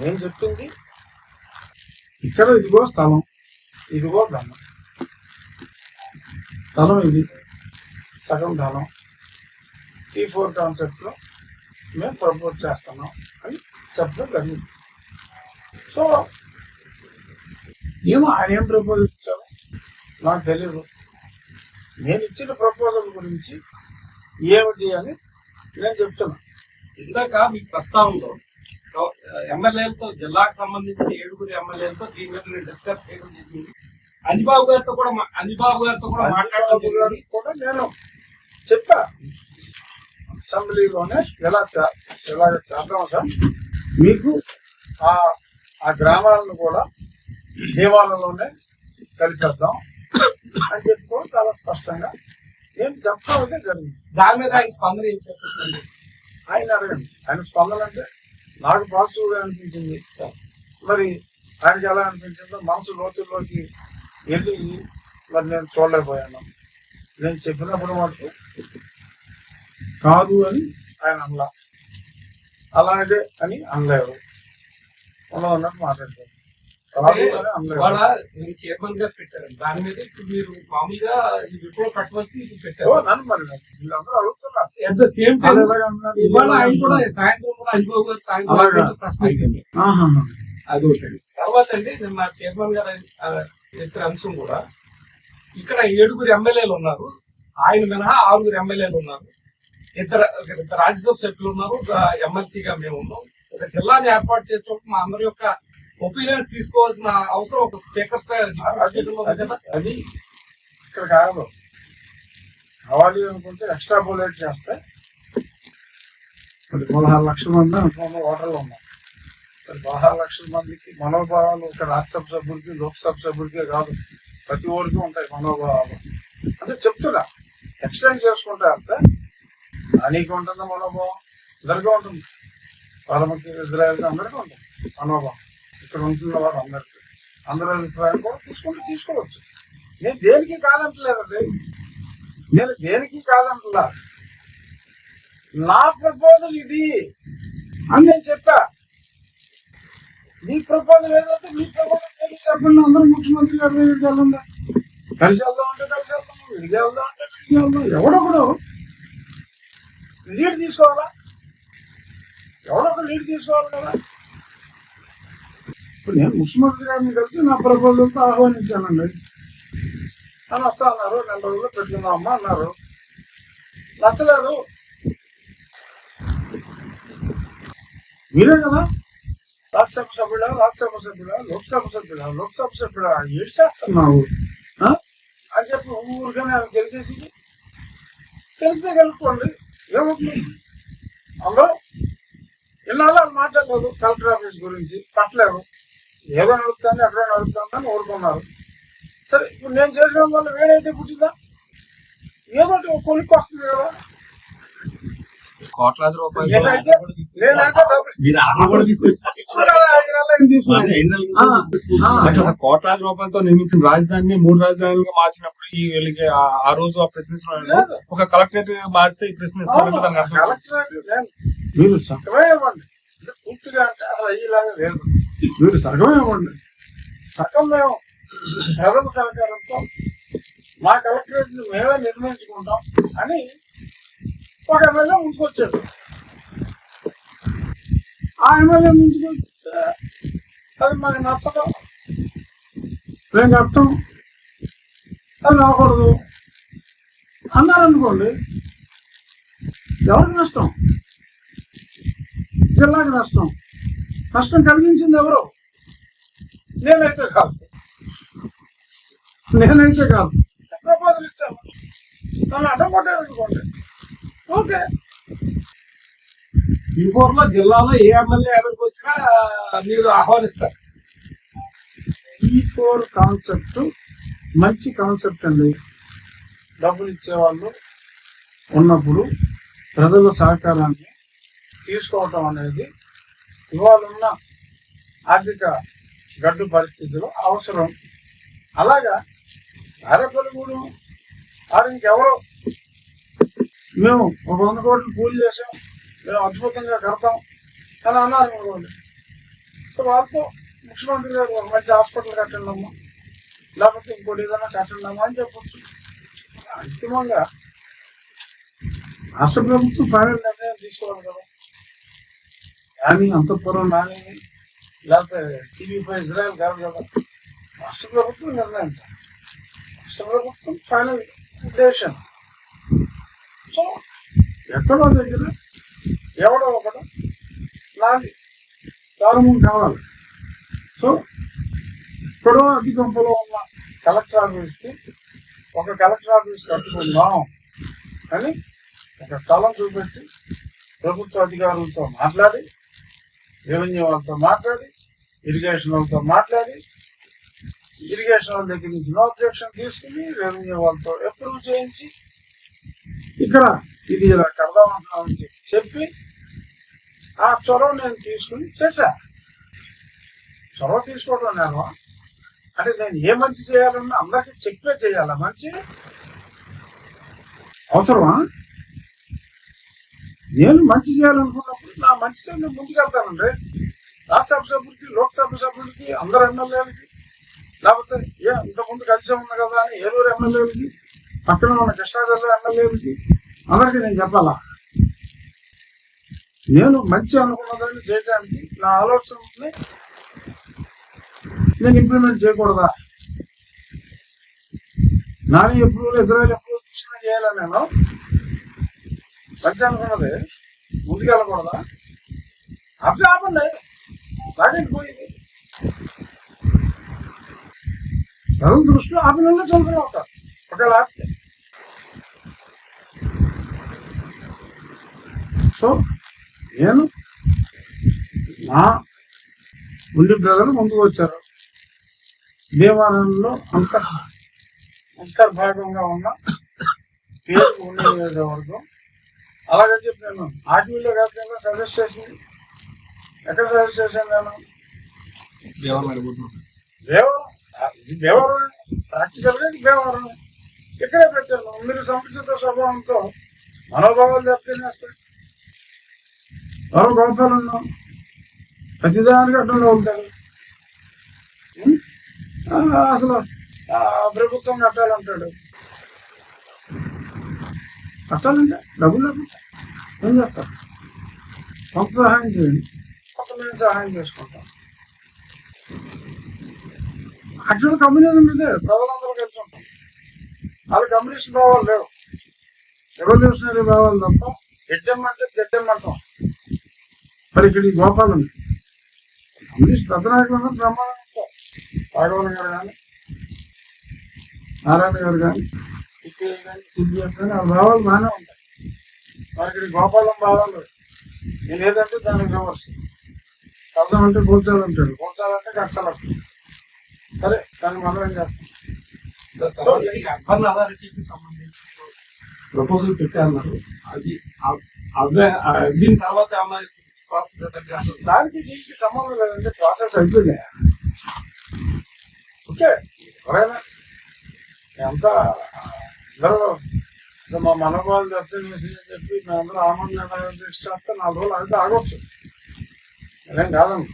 నేను చెప్తుంది ఇక్కడ ఇదిగో స్థలం. ఇదిగో ధనం. ధనం ఇది. సగం ధనం. ఈ ఫోర్ కాన్సెప్ట్లో మేము ప్రపోజ్ చేస్తున్నాం అని చెప్పడం జరిగింది. సో ఏమో ఆయన ఏం ప్రపోజల్ ఇచ్చారు నాకు తెలియదు నేను ఇచ్చిన ప్రపోజల్ గురించి ఏమిటి అని నేను చెప్తున్నా. ఇందాక మీ ప్రస్తావనలో ఎమ్మెల్యేలతో జిల్లాకు సంబంధించిన ఏడుగురు ఎమ్మెల్యేలతో దీని మీద నేను డిస్కస్ చేయడం జరిగింది. అంజిబాబు గారితో కూడా అంజిబాబు గారితో కూడా మాట్లాడడం కూడా నేను చెప్పా. అసెంబ్లీలోనే ఎలా ఎలా చేద్దాం సార్ మీకు ఆ ఆ గ్రామాలను కూడా దేవాలయంలోనే కలిపేద్దాం అని చెప్పుకో చాలా స్పష్టంగా. నేను చెప్పడం అయితే జరిగింది. దాని మీద ఆయన స్పందన ఏం చెప్పండి ఆయన అడగండి. ఆయన స్పందన అంటే నాకు పాజిటివ్గా అనిపించింది? మరి ఆయనకి ఎలా అనిపించిందో మనసు లోతుల్లోకి వెళ్ళి మరి నేను చూడలేకపోయాను. నేను చెప్పినప్పుడు మాత్రం కాదు అని ఆయన అనలా. అలాగే అని అనలేరు అలా ఉన్నట్టు మాట్లాడతారు నేను చైర్మన్ పెట్టారు. దాని మీద ఇప్పుడు మీరు మామూలుగా ఈ ఇది పెట్టారు. At the same time? ఇవాళ ఆయన కూడా సాయంత్రం కూడా సాయంత్రం ఆహాహా. అది ఒకటి. తర్వాత అండి నిన్న చైర్మన్ గారు చెప్పిన అంశం కూడా. ఇక్కడ ఏడుగురు ఎమ్మెల్యేలు ఉన్నారు. ఆయన మినహా ఆరుగురు ఎమ్మెల్యేలు ఉన్నారు. ఇద్దరు ఇద్దరు రాజ్యసభ సభ్యులు ఉన్నారు. ఒక ఎమ్మెల్సీగా మేము ఉన్నాం. ఒక జిల్లాని ఏర్పాటు చేసినప్పుడు మా అందరి యొక్క ఒపీనియన్స్ తీసుకోవాల్సిన అవసరం ఒక స్పీకర్ అది ఇక్కడ కాదు. కావాలి అనుకుంటే ఎక్స్ట్రా బుల్లెట్ చేస్తే మరి పదహారు లక్షల మంది అనుకున్న ఓటర్లు ఉన్నారు మరి పదహారు లక్షల మందికి మనోభావాలు ఒక రాజ్యసభ సభ్యులకి లోక్సభ సభ్యులకే కాదు ప్రతి ఊరికి ఉంటాయి మనోభావాలు. అంటే చెప్తున్నా ఎక్స్టెండ్ చేసుకుంటే అంతే నీకు ఉంటుంది మనోభావం అందరికీ ఉంటుంది. పార్లమెంట్ ఇజ్రాయల్ అందరికీ ఉంటుంది మనోభావం. ఇక్కడ ఉంటున్న వారు అందరికీ. అందరి అభిప్రాయం కూడా తీసుకుంటే తీసుకోవచ్చు. నేను దేనికి కాదంటలేదండి. నేను దేనికి కాదంటలా. నా ప్రపోజల్ ఇది అని నేను చెప్పా. నీ ప్రపోజల్ ఏదంటే నీ ప్రపోజల్ ఏది చెప్పండి అందరూ ముఖ్యమంత్రి గారి దగ్గరికి వెళ్ళండి. కలిసి వెళ్దాం అంటే కలిసి వెళ్దాం విడిగా వెళ్దాం అంటే విడిగా వెళ్దాం. ఎవడొకడు లీడ్ తీసుకోవాలా? ఎవడొక లీడ్ తీసుకోవాలి కదా? ఇప్పుడు నేను ముఖ్యమంత్రి గారిని కలిసి నా ప్రపోజల్తో ఆహ్వానించానండి. అని వస్తా అన్నారు నెల రోజులు పెట్టుకుందామమ్మా అన్నారు. నచ్చలేదు. మీరే కదా? రాజ్యసభ సభ్యుడా రాజ్యసభ సభ్యుడా లోక్సభ సభ్యుడా లోక్సభ సభ్యుడా ఏడ్చేస్తున్నావు చేస్తున్నావు? అని చెప్పి ఊరికనే ఆయన తెలిసేసి తెలిస్తే కలుపుకోండి. ఏమవుతుంది అందరూ ఇన్నాళ్ళు వాళ్ళు మాట్లాడలేదు కలెక్టర్ ఆఫీస్ గురించి పట్టలేదు. ఏదో నడుస్తుంది ఎక్కడో నడుస్తుంది అని ఊరుకున్నారు. సరే ఇప్పుడు నేను చేసిన వల్ల వేడైతే పుట్టిందా ఏదో కొలిక్కి వస్తుంది కదా. కోట్లాది రూపాయలు కోట్లాది రూపాయలతో నిర్మించిన రాజధానిని మూడు రాజధానులుగా మార్చినప్పుడు ఈ వీళ్ళకి ఆ- రోజు ఆ ప్రశ్నించడం లేదు. ఒక కలెక్టరేట్ మార్చితే ఈ నేను- మీరు పూర్తిగా అంటే అసలు అయ్యేలాగా లేదు. మీరు సగమే ఇవ్వండి సగం మేము ప్రజల సహకారంతో మా కలెక్టరేట్ మేమే నిర్ణయించుకుంటాం అని ఒక ఎమ్మెల్యే ముందుకొచ్చాడు ఆ ఎమ్మెల్యే ముందుకు అది మాకు నచ్చదు. మేము కట్టం అది రాకూడదు. అన్నారనుకోండి ఎవరికి నష్టం? జిల్లాకి నష్టం. నష్టం కలిగించింది ఎవరు? నేనైతే కాదు. నేనైతే కాదు. ప్రపోజల్ ఇచ్చాను. నన్ను అడ్డం ఓకే. ఈ జిల్లాలో ఏ ఎమ్మెల్యే ఎదురుకు వచ్చినా మీరు ఆహ్వానిస్తారు. ఈ ఫోర్ కాన్సెప్ట్ మంచి కాన్సెప్ట్ అండి. డబ్బులు ఇచ్చేవాళ్ళు ఉన్నప్పుడు ప్రజల సహకారాన్ని తీసుకోవటం అనేది ఇవాళ ఉన్న ఆర్థిక గడ్డు పరిస్థితులు అవసరం. అలాగా అరపలుగుడు వారు ఇంకెవరో మేము ఒక వంద కోట్లు పూజ చేసాం మేము అద్భుతంగా కడతాం అని అన్నారు అనుకోండి సో వాళ్ళతో ముఖ్యమంత్రి గారు ఒక మంచి హాస్పిటల్ కట్టండమ్మా లేకపోతే ఇంకోటి ఏదైనా కట్టండమ్మా అని చెప్పచ్చు. అంతిమంగా రాష్ట్ర ప్రభుత్వం ఫైనల్ నిర్ణయం తీసుకోవాలి కదా. కానీ అంతఃపురం నాని లేకపోతే టీవీపై ఇజ్రాయల్ కాదు కదా రాష్ట్ర ప్రభుత్వం నిర్ణయించాలి. రాష్ట్ర ప్రభుత్వం ఫైనల్ ఉద్దేశం. సో ఎక్కడో దగ్గర ఎవడో ఒకడు నాది దారుణం కావాలి. సో ఎక్కడో అధికంపలో ఉన్న కలెక్టర్ ఆఫీస్కి ఒక కలెక్టర్ ఆఫీస్ కట్టుకుందాం అని ఒక స్థలం చూపెట్టి ప్రభుత్వ అధికారులతో మాట్లాడి రెవెన్యూ వాళ్ళతో మాట్లాడి ఇరిగేషన్ వాళ్ళతో మాట్లాడి ఇరిగేషన్ వాళ్ళ దగ్గర నుంచి నో అబ్జెక్షన్ తీసుకుని రెవెన్యూ వాళ్ళతో అప్రూవ్ చేయించి ఇక్కడ ఇది ఇలా కడదాం అంటున్నామని చెప్పి చెప్పి ఆ చొరవ నేను తీసుకుని చేశా. చొరవ తీసుకోవడం నేను అంటే నేను ఏ మంచి చేయాలన్నా అందరికి చెప్పే చేయాలా మంచి? అవసరమా? నేను మంచి చేయాలనుకున్నప్పుడు నా మంచితో నేను ముందుకెళ్తానండి. రాజ్యసభ సభ్యులకి లోక్సభ సభ్యులకి అందరు ఎమ్మెల్యేలకి లేకపోతే ఏ ఇంతకుముందు కలిసి ఉంది కదా అని ఏలూరు ఎమ్మెల్యేలకి పక్కన ఉన్న కృష్ణాజిల్లా ఎమ్మెల్యేలకి అందరికీ నేను చెప్పాలా? నేను మంచి అనుకున్నదాన్ని చేయడానికి నా ఆలోచనని నేను ఇంప్లిమెంట్ చేయకూడదా? నాని ఎప్పుడు ఇజ్రాయల్ ఎప్పుడు తీసుకుని చేయాలా నేను? మంచి అనుకున్నది ముందుకెళ్ళకూడదా? అబ్జా ఆపండి లాగండి పోయింది. ప్రజల దృష్టిలో ఆపినలో చదువుకుని ఉంటారు ఒకవేళ ఆపితే. సో నేను నా ముందు బ్రదర్ ముందుకు వచ్చారు. దేవాలయంలో అంత అంతర్భాగంగా ఉన్న పేరు ఉండే నియోజకవర్గం అలాగే చెప్పి నేను ఆర్టీవీలో కాకుండా సజెస్ట్ చేసింది ఎక్కడ సజెస్ట్ చేశాను నేను? ఆ, ఇది భీమవరం ప్రాక్టికల్గా ఇది ఇక్కడే పెట్టాను. మీరు సంకుచిత స్వభావంతో మనోభావాలు చెప్తేనేస్తాయి ఎవరో గోపాలు ఉన్నాం. ప్రతిదానికి అడ్డంలో ఉంటారు. అసలు ప్రభుత్వం కట్టాలంటాడు. కట్టాలంటే డబ్బులు లేకుండా ఏం చేస్తారు కొంత సహాయం చేయండి కొంత మేము సహాయం చేసుకుంటాం యాక్చువల్ కమ్యూనిజం ఇదే ప్రజలందరూ కలిసి ఉంటాం వాళ్ళ కమ్యూనిస్ట్ భావాలు లేవు రెవల్యూషనరీ భావాలు తప్ప గెడ్డమ్మంటే గెడ్డమ్మంటాం మరి ఇక్కడ ఈ గోపాలం కమ్యూనిస్ట్ పెద్ద నాయకులు ఉన్నారు బ్రహ్మాండంగా రాఘవన్ గారు కానీ నారాయణ గారు కానీ సిపిఐ కానీ సిపిఎఫ్ కానీ ఆ భావాలు బాగానే ఉంటాయి ఈ గోపాలం భావాలు ఏదంటే దానికి రివర్స్ కడదాం అంటే కూర్చోాలంటాడు కూర్చోాలంటే కట్టాలంటాడు సరే దాన్ని మనం ఏం చేస్తాం? అర్బన్ అథారిటీకి సంబంధించి ప్రపోజల్ పెట్టారన్నారు. అది దీని తర్వాత ఏమన్నా ప్రాసెస్ దానికి దీనికి సంబంధం లేదంటే ప్రాసెస్ అయిపోయింది. ఓకే ఎవరైనా ఎంత మా మనోభావాలు చెప్తే అనేసి అని చెప్పి మేమందరూ ఆనందంగా చేస్తే నాలుగు రోజులు అయితే ఆగొచ్చు. అదేం కాదండి.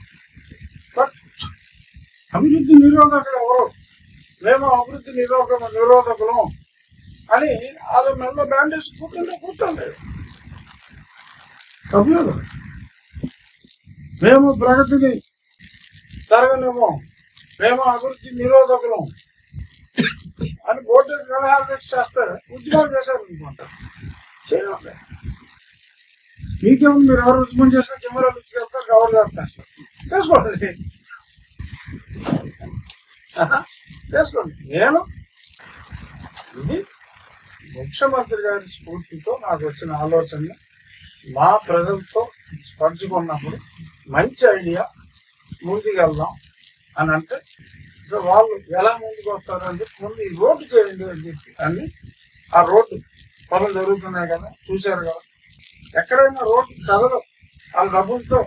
బట్ అభివృద్ధి నిరోధకులు ఎవరు? మేము అభివృద్ధి నిరోధక నిరోధకులం అని వాళ్ళ మెల్ల బ్యాండేజ్ కూర్చుంటే కూర్చోండి తప్పలేదు. మేము ప్రగతిని జరగలేము. మేము అభివృద్ధి నిరోధకులం. అని ఓటేసి కలహాలు చేస్తారు. చేస్తే చేశారు అనుకుంటారు చేయాలి మీకేముంది? మీరు ఎవరు ఉద్యమం చేసినా కెమెరాలు ఇచ్చుకెళ్తారు కవర్ చేస్తారు. చేసుకోండి. చేసుకోండి. నేను ఇది ముఖ్యమంత్రి గారి స్ఫూర్తితో నాకు వచ్చిన ఆలోచన. మా ప్రజలతో పంచుకున్నప్పుడు మంచి ఐడియా ముందుకెళ్దాం అని అంటే సో వాళ్ళు ఎలా ముందుకు వస్తారు అని చెప్పి ముందు ఈ రోడ్డు చేయండి అని చెప్పి. అని ఆ రోడ్డు పనులు జరుగుతున్నాయి కదా చూశారు కదా. ఎక్కడైనా రోడ్డు ప్రజలు వాళ్ళ డబ్బులతో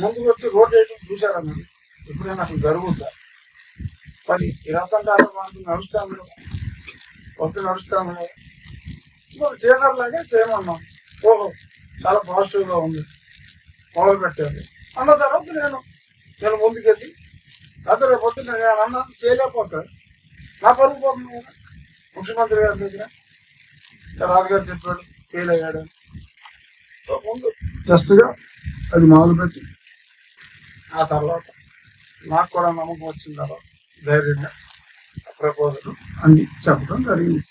ముందుకు వచ్చి రోడ్డు వేయడం చూశారా మీరు? ఎప్పుడైనా అసలు జరుగుద్దా? మరి ఇరవై ఆరు మనకు నడుస్తాను కదా ఒక్క నడుస్తాను కదా చేసారులాగే చేయమన్నాం. ఓహో చాలా పాజిటివ్గా ఉంది. మొదలు పెట్టారు అన్న తర్వాత నేను నేను ముందుకెళ్ళి అదే రేపు పొద్దున్న నేను అన్నాను చేయలేకపోతాడు నా పరుగు పోతుంది కదా. ముఖ్యమంత్రి గారి దగ్గర రాజుగారు చెప్పాడు ఫెయిల్ అయ్యాడు. ముందు జస్ట్గా అది మొదలుపెట్టి ఆ తర్వాత నాకు కూడా నమ్మకం వచ్చిన తర్వాత ధైర్యంగా ప్రపోజల్ అన్ని చెప్పడం జరిగింది.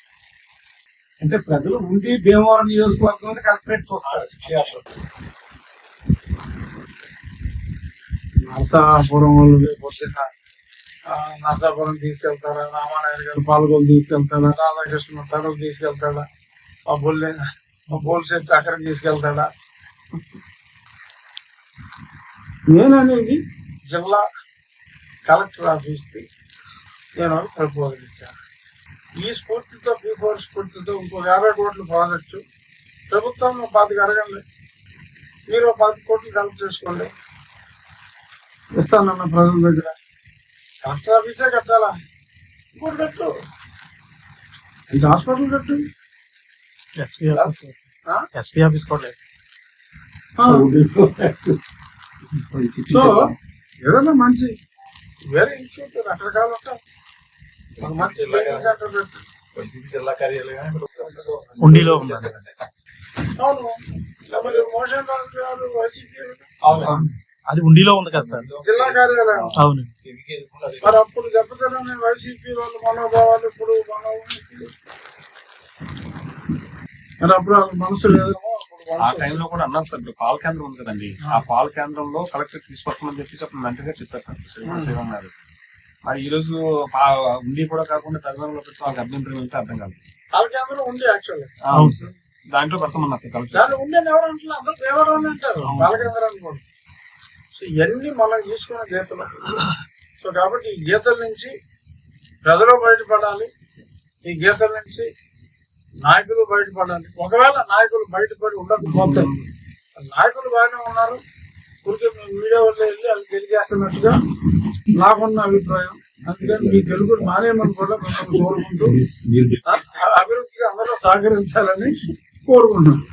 అంటే ప్రజలు ఉండి భీమవరం నియోజకవర్గం కలెక్టరేట్ చూస్తారు నరసాపురం వాళ్ళు రేపు పొద్దున్న నరసాపురం తీసుకెళ్తారా రామానాయుడు గారు పాల్గొలు తీసుకెళ్తాడా రాధాకృష్ణ తరువు తీసుకెళ్తాడా మా బొల్లే మా బోల్సెట్ అక్కడికి తీసుకెళ్తాడా? నేననేది జిల్లా కలెక్టర్ ఆఫీస్కి నేను ప్రపోజల్ ఇచ్చాను. ఈ స్ఫూర్తితో బీ ఫోర్ స్ఫూర్తితో ఇంకో యాభై కోట్లు ప్రాజెక్టు ప్రభుత్వం పాతికి అడగండి. మీరు ఒక పది కోట్లు కలెక్ట్ చేసుకోండి. ఇస్తానన్న ప్రజల దగ్గర. కలెక్టర్ ఆఫీసే కట్టాలా? ఇంకోటి కట్టు. ఇది హాస్పిటల్ కట్టు. SP office? ఎస్పీ ఆఫీస్ కూడా. సో ఏదైనా మంచి. వేరే ఇన్స్టిట్యూట్ రకరకాలు ఉంటాయి మంచి ట్రైనింగ్ సెంటర్ పెట్టు వైసీపీ జిల్లా కార్యాలయం ఉండిలో ఉందండి. అవును. మరి మోషన్ వైసీపీ అది ఉండిలో ఉంది కదా సార్. జిల్లా కార్యాలయం. అవును. మరి అప్పుడు దెబ్బతిని వైసీపీ వాళ్ళ మనోభావాలు ఇప్పుడు మన మరి అప్పుడు వాళ్ళ మనసు లేదేమో ఆ టైంలో కూడా అన్నారు సార్ ఇప్పుడు పాల కేంద్రం ఉంది కదండి. ఆ. పాల కేంద్రంలో కలెక్టర్ తీసుకొస్తామని చెప్పేసి అప్పుడు మంత్రిగా చెప్పారు సార్ శ్రీనివాస శ్రీరామ్ గారు. మరి ఈ రోజు ఉండి కూడా కాకుండా పెద్దలో పెట్టి వాళ్ళకి అభ్యంతరం ఏంటో అర్థం కాదు. వాళ్ళ కేంద్రం ఉంది యాక్చువల్లీ ఆ, అవును సార్. దాంట్లో పెడతామన్నారు సార్ కలెక్టర్. ఉండేది ఎవరు అంటారు అంటారు కూడా. సో ఇవన్నీ మనం తీసుకున్న గీతలు. సో కాబట్టి ఈ గీతల నుంచి ప్రజలు బయటపడాలి. ఈ గీతల నుంచి నాయకులు బయటపడాలి. ఒకవేళ నాయకులు బయటపడి ఉండకపోతే నాయకులు బాగానే ఉన్నారు. ఊరికే మీ మీడియా వల్ల వెళ్ళి వాళ్ళు తెలియజేస్తున్నట్టుగా నాకున్న అభిప్రాయం. అందుకని మీ తెలుగు మానేయమని కూడా మిమ్మల్ని కోరుకుంటూ అభివృద్ధికి అందరూ సహకరించాలని కోరుకుంటున్నాను.